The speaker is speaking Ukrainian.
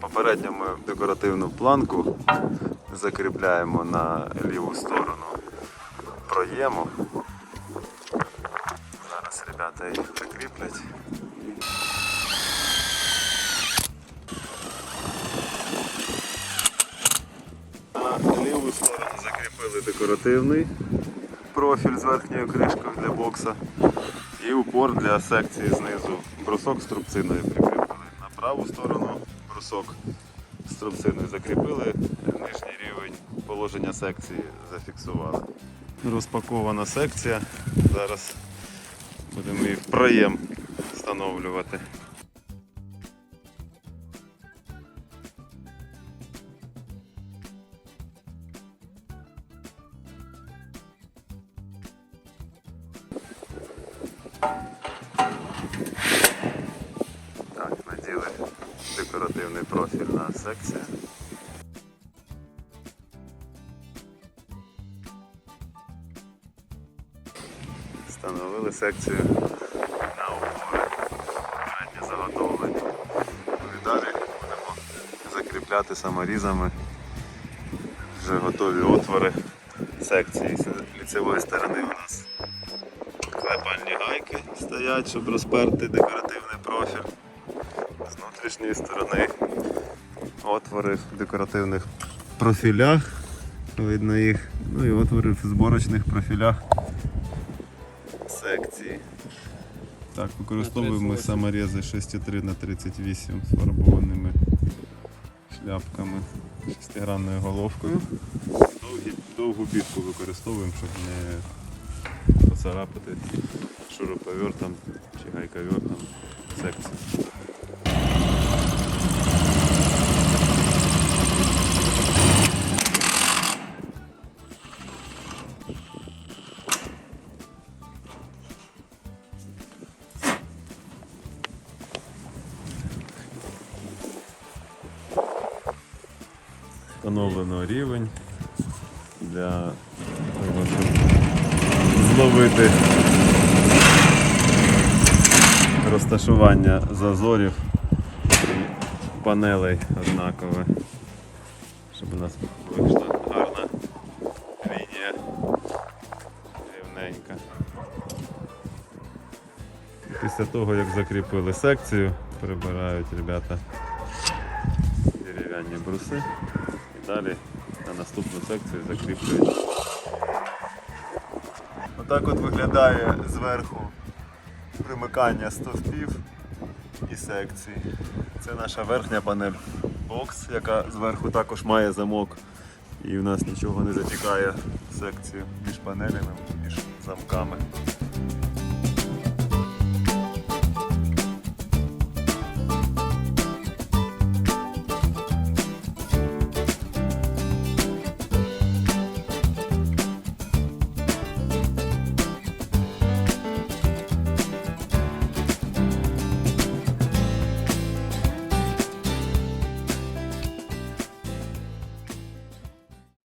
Попередньо ми декоративну планку закріпляємо на ліву сторону проєму. Зараз ребята їх прикріплять. На ліву сторону закріпили декоративний профіль з верхньою кришкою для бокса і упор для секції знизу. Брусок з трубциною прикріпили. На праву сторону брусок з трубциною закріпили, нижній рівень положення секції зафіксували. Розпакована секція. Зараз будемо її в проєм встановлювати. Декоративний профіль на секцію. Встановили секцію на опори. Попередньо заготовлені. І далі будемо закріпляти саморізами вже готові отвори секції. З ліцевої сторони у нас клепальні гайки стоять, щоб розперти декоративний профіль. Внутрішньої сторони отвори в декоративних профілях. Видно їх. Ну і отвори в зборочних профілях секції. Так, використовуємо саморези 6,3 на 38 з фарбованими шляпками, шестигранною головкою. Довгі, довгу бітку використовуємо, щоб не поцарапати шуруповертом чи гайковертом секцію. Встановлено рівень для того, щоб зловити розташування зазорів і панелей однакове, щоб у нас вийшла гарна лінія рівненька. Після того, як закріпили секцію, прибирають ребята дерев'яні бруси далі на наступну секцію закріплюють. Отак от виглядає зверху примикання стовпів і секцій. Це наша верхня панель бокс, яка зверху також має замок. І в нас нічого не затікає в секцію між панелями, між замками.